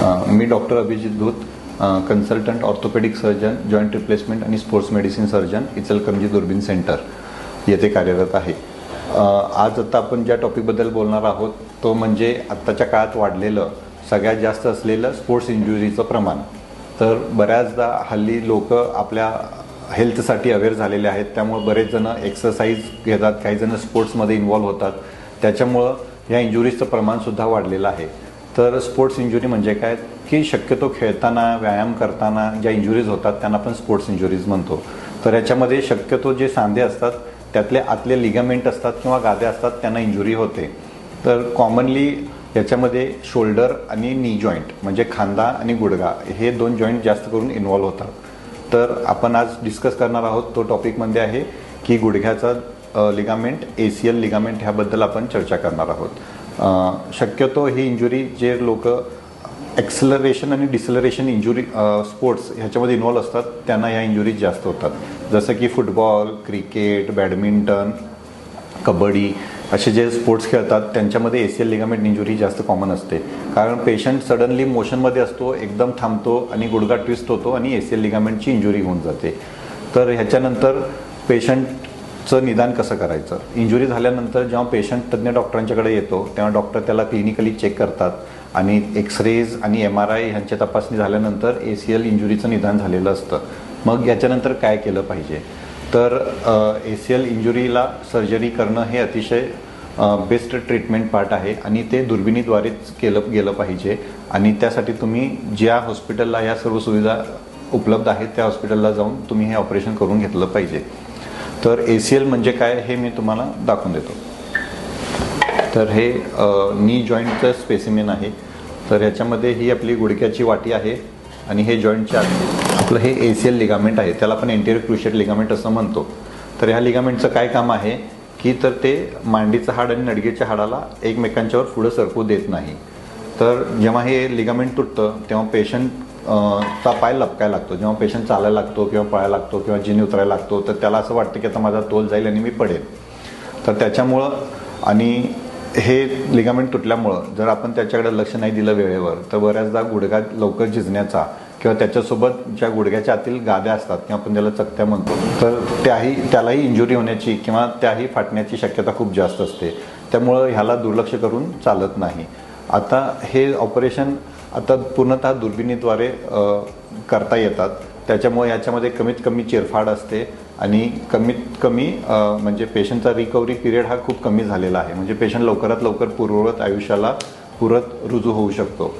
मी doctor Abhijit Dhoot consultant orthopaedic surgeon joint replacement आणि sports medicine surgeon Ichalkaranji Durbin centre येथे कार्यरत आहे. आज आता आपण ज्या टॉपिकबद्दल बोलणार आहोत तो म्हणजे आत्ताच्या काळात वाढलेलं सगळ्यात जास्त असलेलं स्पोर्ट्स इंजुरीचं प्रमाण. तर बऱ्याचदा हल्ली लोक आपल्या हेल्थसाठी अवेअर झालेले आहेत त्यामुळे बरेच जण एक्सरसाइज घेतात काही जण स्पोर्ट्समध्ये इन्वॉल्व्ह होतात. त्याच्यामुळं या इंजुरीजचं प्रमाणसुद्धा वाढलेलं आहे. तर स्पोर्ट्स इंजुरी म्हणजे काय? की शक्यतो खेळताना व्यायाम करताना ज्या इंजुरीज होतात त्यांना आपण स्पोर्ट्स इंजुरीज म्हणतो. तर याच्यामध्ये शक्यतो जे सांधे असतात त्यातले आतले लिगामेंट असतात किंवा गाद्या असतात त्यांना इंजुरी होते. तर कॉमनली याच्यामध्ये शोल्डर आणि नी जॉईंट म्हणजे खांदा आणि गुडघा हे दोन जॉईंट जास्त करून इन्वॉल्व्ह होतात. तर आपण आज डिस्कस करणार आहोत तो टॉपिकमध्ये आहे की गुडघ्याचा ligament A C L ligament ह्याबद्दल आपण चर्चा करणार आहोत. शक्यतो ही इंजुरी जे लोक ॲक्सलरेशन आणि डिसलरेशन इंजुरी स्पोर्ट्स ह्याच्यामध्ये इन्वॉल्व्ह असतात त्यांना ह्या इंजुरीज जास्त होतात. जसं की फुटबॉल क्रिकेट बॅडमिंटन कबड्डी असे जे स्पोर्ट्स खेळतात त्यांच्यामध्ये ए लिगामेंट इंजुरी जास्त कॉमन असते. कारण पेशंट सडनली मोशनमध्ये असतो एकदम थांबतो आणि गुडघा ट्विस्ट होतो आणि एसियल लिगामेंटची इंजुरी होऊन जाते. तर ह्याच्यानंतर पेशंट चं निदान कसं करायचं? इंजुरी झाल्यानंतर जेव्हा पेशंट तज्ज्ञ डॉक्टरांच्याकडे येतो तेव्हा डॉक्टर त्याला क्लिनिकली चेक करतात. आणि एक्सरेज आणि एम आर आय ह्यांची तपासणी झाल्यानंतर ए सी एल इंजुरीचं निदान झालेलं असतं. मग याच्यानंतर काय केलं पाहिजे? तर ए सी एल इंजुरीला सर्जरी करणं हे अतिशय बेस्ट ट्रीटमेंट पार्ट आहे आणि ते दुर्बिणीद्वारेच केलं गेलं पाहिजे. आणि त्यासाठी तुम्ही ज्या हॉस्पिटलला या सर्व सुविधा उपलब्ध आहेत त्या हॉस्पिटलला जाऊन तुम्ही हे ऑपरेशन करून घेतलं पाहिजे. तर ए सी एल म्हणजे काय हे मी तुम्हाला दाखवून देतो. तर हे नी जॉईंटचं स्पेसिमेन आहे. तर ह्याच्यामध्ये ही आपली गुडघ्याची वाटी आहे आणि हे जॉईंटचे आहे आपलं हे ए सी एल लिगामेंट आहे. त्याला आपण एंटेरियर क्रुशिएट लिगामेंट असं म्हणतो. तर ह्या लिगामेंटचं काय काम आहे की तर ते मांडीचं हाड आणि नडगेच्या हाडाला एकमेकांच्यावर पुढं सरकू देत नाही. तर जेव्हा हे लिगामेंट तुटतं तेव्हा पेशंट चा पाय लपकायला लागतो जेव्हा पेशंट चालायला लागतो किंवा पळायला लागतो किंवा जिनी उतरायला लागतो तर त्याला असं वाटतं की आता माझा तोल जाईल आणि मी पडेल तर त्याच्यामुळं आणि हे लिगामेंट तुटल्यामुळं जर आपण त्याच्याकडे लक्ष नाही दिलं वेळेवर तर बऱ्याचदा गुडघा लवकर झिजण्याचा किंवा त्याच्यासोबत ज्या गुडघ्याच्या आतील गाद्या असतात किंवा आपण त्याला चकत्या म्हणतो तर त्याही त्यालाही इंजुरी होण्याची किंवा त्याही फाटण्याची शक्यता खूप जास्त असते. त्यामुळं ह्याला दुर्लक्ष करून चालत नाही. आता हे ऑपरेशन आता पूर्णतः दुर्बिणीद्वारे करता येतात. त्याच्यामुळे याच्यामध्ये कमीत कमी चिरफाड असते आणि कमीत कमी म्हणजे पेशंटचा रिकव्हरी पिरियड हा खूप कमी झालेला आहे. म्हणजे पेशंट लवकरात लवकर पूर्ववत आयुष्याला पुरत रुजू होऊ शकतो.